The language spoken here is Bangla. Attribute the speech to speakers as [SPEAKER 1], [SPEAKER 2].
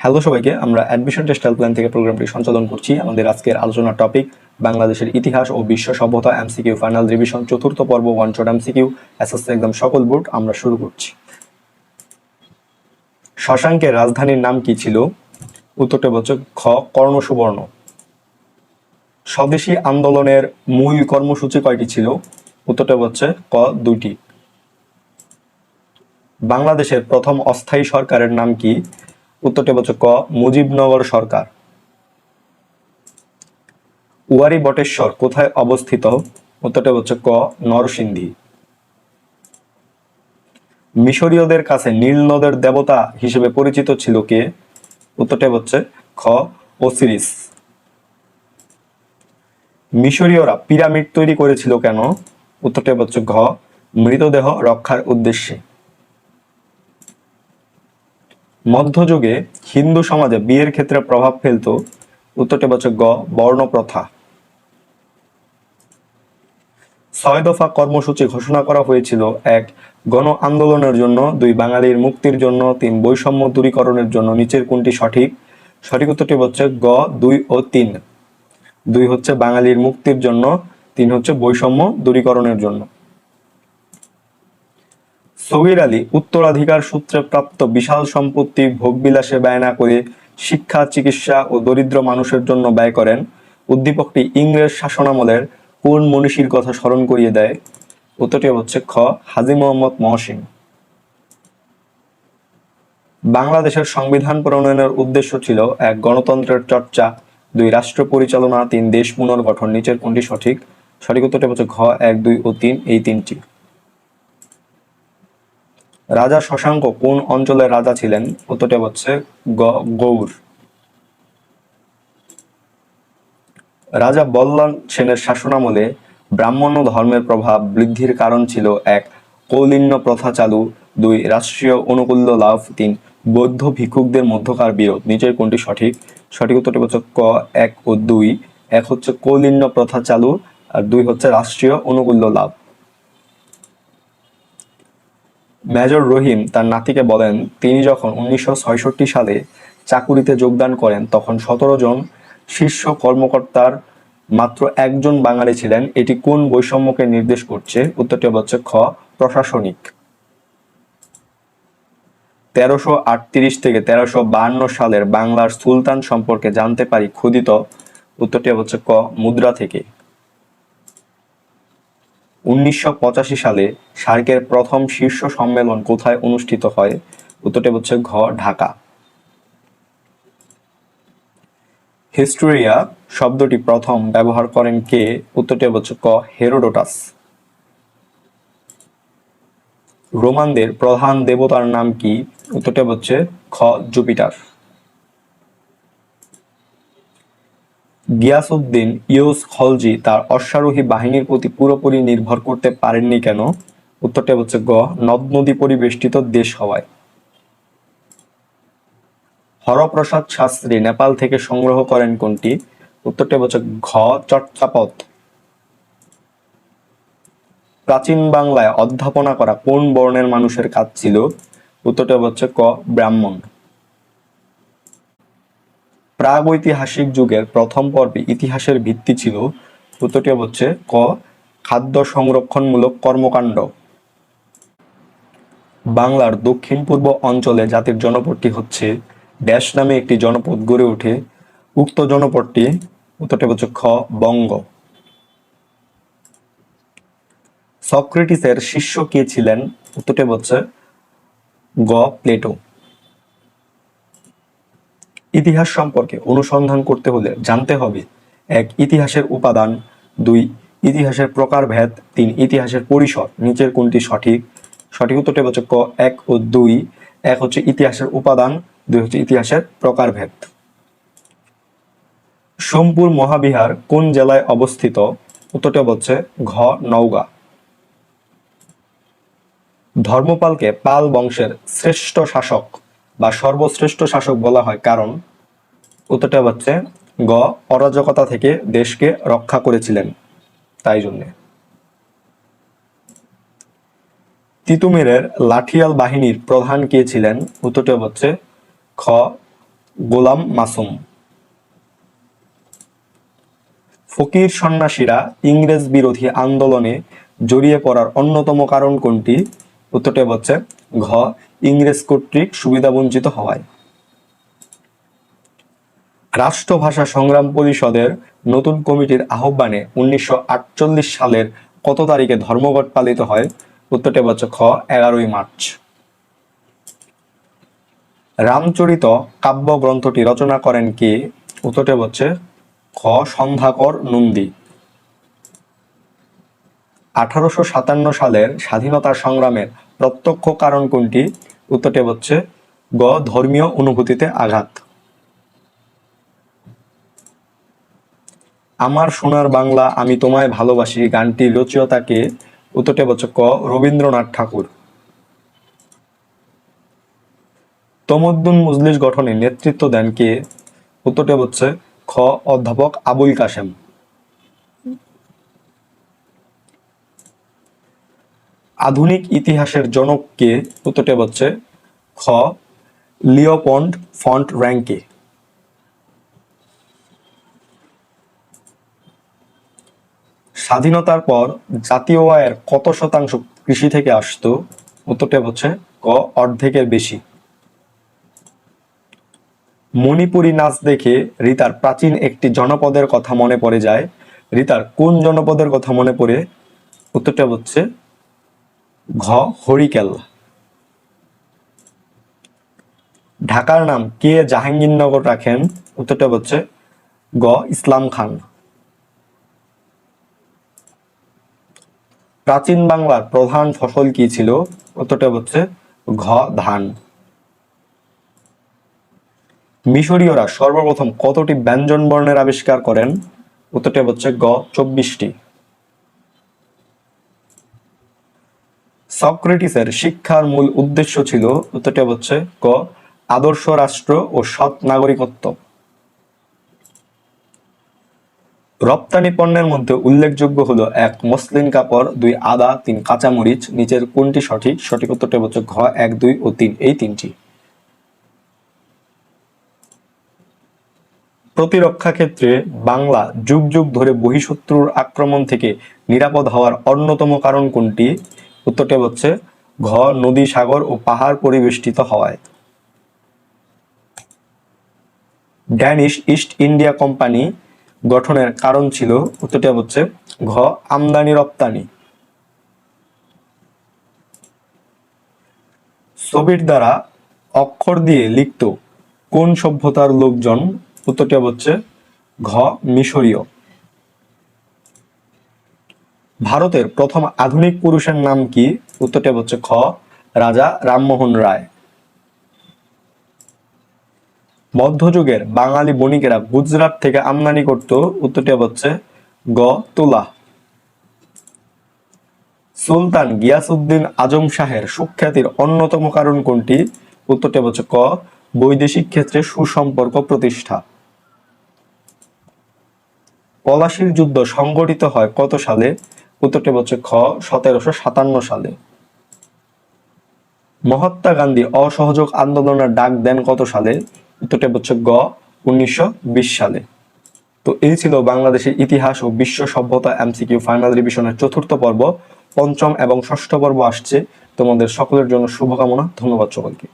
[SPEAKER 1] হ্যালো সবাইকে, আমরা অ্যাডমিশন টেস্টাল প্ল্যান থেকে প্রোগ্রামটি সঞ্চালন করছি। আমাদের আজকের আলোচনার টপিক বাংলাদেশের ইতিহাস ও বিশ্ব সভ্যতা এমসিকিউ ফাইনাল রিভিশন চতুর্থ পর্ব ওয়ান শট এমসিকিউ এসএসসি একদম সকল বোর্ড আমরা শুরু করছি। শশাঙ্কের রাজধানীর নাম কি ছিল? উত্তরটা হচ্ছে খ কর্ণ সুবর্ণ স্বদেশী আন্দোলনের মূল কর্মসূচি কয়টি ছিল? উত্তরটা হচ্ছে ক দুটি বাংলাদেশের প্রথম অস্থায়ী সরকারের নাম কি? উত্তরটি হচ্ছে ক মুজিবনগর সরকার। উয়ারি বটেশ্বর কোথায় অবস্থিত? উত্তরটি হচ্ছে ক নরসিংদী। মিশরীয়দের কাছে নীল নদের দেবতা হিসেবে পরিচিত ছিল কে? উত্তরটি হচ্ছে খ, ওসিরিস। মিশরীয়রা পিরামিড তৈরি করেছিল কেন? উত্তরটি হচ্ছে ঘ, মৃতদেহ রক্ষার উদ্দেশ্যে। মধ্যযুগে হিন্দু সমাজে বিয়ের ক্ষেত্রে প্রভাব ফেলত উত্তরটি হচ্ছে গ বর্ণ প্রথা ছয় দফা কর্মসূচি ঘোষণা করা হয়েছিল। এক গণ আন্দোলনের জন্য, দুই, বাঙালির মুক্তির জন্য, তিন, বৈষম্য দূরীকরণের জন্য। নিচের কোনটি সঠিক? সঠিক উত্তরটি হচ্ছে গ, দুই ও তিন। দুই হচ্ছে বাঙালির মুক্তির জন্য, তিন হচ্ছে বৈষম্য দূরীকরণের জন্য। সগির আলী, উত্তরাধিকার সূত্রে প্রাপ্ত বিশাল সম্পত্তি ভোগবিলাসে ব্যয় না করে শিক্ষা, চিকিৎসা ও দরিদ্র মানুষের জন্য ব্যয় করেন। উদ্দীপকটি ইংরেজ শাসনামলের কোন মনীষীর কথা স্মরণ করিয়ে দেয়? উত্তরটি হচ্ছে খ, হাজি মোহাম্মদ মহসিন। বাংলাদেশের সংবিধান প্রণয়নের উদ্দেশ্য ছিল এক গণতন্ত্রের চর্চা, দুই রাষ্ট্র পরিচালনা, তিন দেশ পুনর্গঠন। নিচের কোনটি সঠিক? সঠিক উত্তরটি হচ্ছে ঘ, এক, দুই ও তিন। এই তিনটি। রাজা শশাঙ্ক কোন অঞ্চলের রাজা ছিলেন? উত্তরটি হচ্ছে গৌর। রাজা বল্লাল সেনের শাসনামলে ব্রাহ্মণ্য ধর্মের প্রভাব বৃদ্ধির কারণ ছিল এক, কৌলিন্য প্রথা চালু, দুই, রাষ্ট্রীয় অনুকূল্য লাভ, তিন, বৌদ্ধ ভিক্ষুকদের মধ্যকার বিরোধ। নিচের কোনটি সঠিক? সঠিক উত্তরটি হচ্ছে ক, এক ও দুই। এক হচ্ছে কৌলিন্য প্রথা চালু, আর দুই হচ্ছে রাষ্ট্রীয় অনুকূল্য লাভ। মেজর রহিম তার নাতিকে বলেন, তিনি যখন উনিশশো সালে চাকুরিতে যোগদান করেন, তখন সতেরো জন শীর্ষ কর্মকর্তার মাত্র একজন বাঙালি ছিলেন। এটি কোন বৈষম্যকে নির্দেশ করছে? উত্তরটি হচ্ছে খ, প্রশাসনিক। তেরোশো আটত্রিশ থেকে তেরোশো বাহান্ন সালের বাংলার সুলতান সম্পর্কে জানতে পারি ক্ষুদিত উত্তরটি হচ্ছে ক, মুদ্রা থেকে। উনিশশো পঁচাশি সালে সার্কের প্রথম শীর্ষ সম্মেলন কোথায় অনুষ্ঠিত হয়? উত্তরটি হচ্ছে ঘ, ঢাকা। হিস্টোরিয়া শব্দটি প্রথম ব্যবহার করেন কে? উত্তরটি হচ্ছে ক, হেরোডোটাস। রোমানদের প্রধান দেবতার নাম কি? উত্তরটি হচ্ছে খ, জুপিটার। গিয়াসউদ্দিন ইউস খলজি তার অশ্বারোহী বাহিনীর প্রতি পুরোপুরি নির্ভর করতে পারেননি কেন? উত্তরটা হচ্ছে গ নদ নদী পরিবেষ্টিত দেশ হওয়ায়। হরপ্রসাদ শাস্ত্রী নেপাল থেকে সংগ্রহ করেন কোনটি? উত্তরটা হচ্ছে ঘ চর্চাপদ প্রাচীন বাংলায় অধ্যাপনা করা কোন বর্ণের মানুষের কাজ ছিল? উত্তরটা হচ্ছে ক, ব্রাহ্মণ। প্রাগৈতিহাসিক যুগের প্রথম পর্বে ইতিহাসের ভিত্তি ছিল, উত্তরটি হচ্ছে ক, খাদ্য সংরক্ষণমূলক কর্মকাণ্ড। বাংলার দক্ষিণ পূর্ব অঞ্চলে জাতির জনপদটি হচ্ছে ড্যাশ নামে একটি জনপদ গড়ে ওঠে। উক্ত জনপদটি, উত্তরটি হচ্ছে খ, বঙ্গ। সক্রেটিসের শিষ্য কে ছিলেন? উত্তরটি হচ্ছে গ, প্লেটো। ইতিহাস সম্পর্কে অনুসন্ধান করতে হলে জানতে হবে। এক, ইতিহাসের উপাদান। দুই, ইতিহাসের প্রকারভেদ। তিন, ইতিহাসের পরিসর। নিচের কোনটি সঠিক? সঠিক উত্তরটি হচ্ছে ক, এক ও দুই। এক হচ্ছে ইতিহাসের উপাদান, দুই হচ্ছে ইতিহাসের প্রকারভেদ। সোমপুর মহাবিহার কোন জেলায় অবস্থিত? উত্তরটি হচ্ছে ঘ, নওগাঁ। ধর্মপালকে পাল বংশের শ্রেষ্ঠ শাসক। বা সর্বশ্রেষ্ঠ শাসক বলা হয়। কারণ উত্তরটা হচ্ছে গ, অরাজকতা থেকে দেশকে রক্ষা করেছিলেন। তাই জন্যে। তিতুমিরের লাঠিয়াল বাহিনীর প্রধান কে ছিলেন? উত্তরটি হচ্ছে খ, গোলাম মাসুম। ফকির সন্ন্যাসীরা ইংরেজ বিরোধী আন্দোলনে জড়িয়ে পড়ার অন্যতম কারণ কোনটি? উত্তরটি হচ্ছে ঘ ইংরেজ কর্তৃক সুবিধাবঞ্চিত হওয়ায়। রাষ্ট্রভাষা সংগ্রাম পরিষদের নতুন কমিটির আহ্বানে উনিশশো সালের কত তারিখে ধর্মঘট পালিত হয়, উত্তরটি হচ্ছে খ এগারোই মার্চ। রামচরিত কাব্য গ্রন্থটি রচনা করেন কে? উত্তরটি হচ্ছে খ, সন্ধ্যাকর নন্দী। আঠারোশো সাতান্ন সালের স্বাধীনতা সংগ্রামের প্রত্যক্ষ কারণ কোনটি? উত্তরটি হচ্ছে গ, ধর্মীয় অনুভূতিতে আঘাত। আমার সোনার বাংলা, আমি তোমায় ভালোবাসি গানটির রচয়িতাকে উত্তরটি হচ্ছে ক, রবীন্দ্রনাথ ঠাকুর। তমদ্দুন মজলিস গঠনে নেতৃত্ব দেন কে? উত্তরটি হচ্ছে খ, অধ্যাপক আবুল কাশেম। আধুনিক ইতিহাসের জনক কে উত্তরটি হচ্ছে খ, লিওপন্ড ফন্ট র্যাঙ্কে। স্বাধীনতার পর জাতীয় আয়ের কত শতাংশ কৃষি থেকে আসতো? উত্তরটা হচ্ছে ক, অর্ধেকের বেশি। মণিপুরী নাচ দেখে রিতার প্রাচীন একটি জনপদের কথা মনে পড়ে যায়। রিতার কোন জনপদের কথা মনে পড়ে? উত্তরটা হচ্ছে ঘ, হরিকেল। ঢাকার নাম কে জাহাঙ্গীরনগর রাখেন? উত্তরটা হচ্ছে গ, ইসলাম খান। প্রাচীন বাংলার প্রধান ফসল কি ছিল? উত্তরটা হচ্ছে ঘ, ধান। মিশরীয়রা সর্বপ্রথম কতটি ব্যঞ্জন বর্ণের আবিষ্কার করেন? উত্তরটা হচ্ছে গ, চব্বিশটি। সক্রেটিসের শিক্ষার মূল উদ্দেশ্য ছিল উত্তরটা হচ্ছে ক, আদর্শ রাষ্ট্র ও সৎ নাগরিকত্ব। রপ্তানি পণ্যের মধ্যে উল্লেখযোগ্য হলো এক মসলিন কাপড়, দুই আদা, তিন কাঁচামরিচ, নিচের কোনটি সঠিক? সঠিক উত্তরটা হচ্ছে ঘ, এক, দুই ও তিন, এই তিনটি। প্রতিরক্ষা ক্ষেত্রে বাংলা যুগ যুগ ধরে বহিঃশত্রুর আক্রমণ থেকে নিরাপদ হওয়ার অন্যতম কারণ কোনটি? উত্তরটা হচ্ছে ঘ, নদী, সাগর ও পাহাড় পরিবেষ্টিত হওয়ায়। ড্যানিশ ইস্ট ইন্ডিয়া কোম্পানি গঠনের কারণ ছিল, উত্তরটা হচ্ছে ঘ, আমদানি রপ্তানি। ছবির দ্বারা অক্ষর দিয়ে লিখত কোন সভ্যতার লোকজন, উত্তরটা হচ্ছে ঘ, মিশরীয়। ভারতের প্রথম আধুনিক পুরুষের নাম কি? উত্তরটা হচ্ছে খ, রাজা রামমোহন রায়। মধ্যযুগের বাঙালি বণিকেরা গুজরাট থেকে আমদানি করত, উত্তরটি হচ্ছে গ, তুলা। সুলতান গিয়াসুদ্দিন আজম শাহের সুখ্যাতির অন্যতম কারণ কোনটি? উত্তরটি হচ্ছে ক, বৈদেশিক ক্ষেত্রে সুসম্পর্ক প্রতিষ্ঠা। পলাশির যুদ্ধ সংগঠিত হয় কত সালে? উত্তরটি হচ্ছে খ, সতেরোশো সাতান্ন সালে। মহাত্মা গান্ধী অসহযোগ আন্দোলনের ডাক দেন কত সালে? উত্তরটি হচ্ছে গ, উনিশশো বিশ সালে। তো এই ছিল বাংলাদেশের ইতিহাস ও বিশ্ব সভ্যতা এমসিকিউ ফাইনাল রিভিশনের চতুর্থ পর্ব। পঞ্চম এবং ষষ্ঠ পর্ব আসছে। তোমাদের সকলের জন্য শুভকামনা, ধন্যবাদ সকলকে